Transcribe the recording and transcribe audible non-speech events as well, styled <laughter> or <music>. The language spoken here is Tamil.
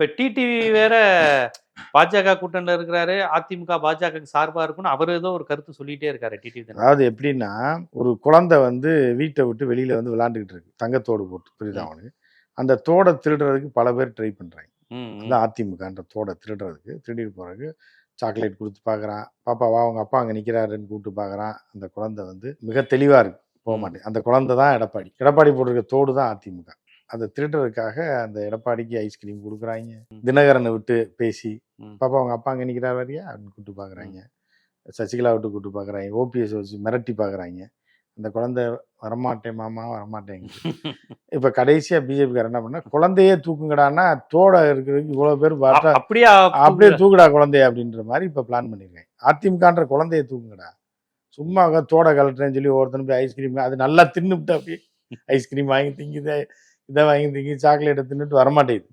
இப்ப டிடிவி வேற பாஜக கூட்டணில இருக்கிறாரு அதிமுக பாஜக சார்பா இருக்கும்னு அவர் ஏதோ ஒரு கருத்து சொல்லிட்டே இருக்காரு டிடிவி. அதாவது எப்படின்னா ஒரு குழந்தை வந்து வீட்டை விட்டு வெளியில வந்து விளையாண்டுக்கிட்டு இருக்கு. தங்கத்தோடு போட்டு புரியுதா அவனுக்கு? அந்த தோடை திருடுறதுக்கு பல பேர் ட்ரை பண்றாங்க. அந்த அதிமுகன்ற தோடை திருடுறதுக்கு திருடிட்டு போறதுக்கு சாக்லேட் கொடுத்து பார்க்கறான். பாப்பா வா அவங்க அப்பா அங்கே நிற்கிறாருன்னு கூப்பிட்டு பார்க்கறான். அந்த குழந்தை வந்து மிக தெளிவா இருக்கு. போக மாட்டேன் அந்த குழந்தை தான் எடப்பாடி. எடப்பாடி போட்டிருக்க தோடு தான் அதிமுக. அதை திருடுறதுக்காக அந்த எடப்பாடிக்கு ஐஸ்கிரீம் கொடுக்குறாங்க. தினகரனை விட்டு பேசி. பாப்பா அவங்க அப்பா அங்கே நிற்கிறார் வரியா அப்படின்னு கூப்பிட்டு பார்க்குறாங்க சசிகலா விட்டு கூப்பிட்டு பார்க்குறாங்க ஓபிஎஸ் வச்சு மிரட்டி பார்க்குறாங்க அந்த குழந்தை வரமாட்டேன் மாமா வரமாட்டேங்க <laughs> இப்போ கடைசியாக பிஜேபிக்காரர் என்ன பண்ணா குழந்தையே தூக்குங்கடான்னா தோட இருக்கிறதுக்கு இவ்வளோ பேர் பார்த்தா அப்படியே? அப்படியே தூக்குடா குழந்தைய அப்படின்ற மாதிரி இப்போ பிளான் பண்ணியிருக்கேன் அதிமுகன்ற குழந்தைய தூக்குங்கடா. சும்மா தோட கலட்டுறேன்னு சொல்லி ஒருத்தனும் போய் ஐஸ்கிரீம் அது நல்லா தின்னுவிட்டு அப்படியே ஐஸ்கிரீம் வாங்கி திங்குது. இதை வாங்கி திங்கி சாக்லேட்டை தின்னுட்டு வரமாட்டேங்குது.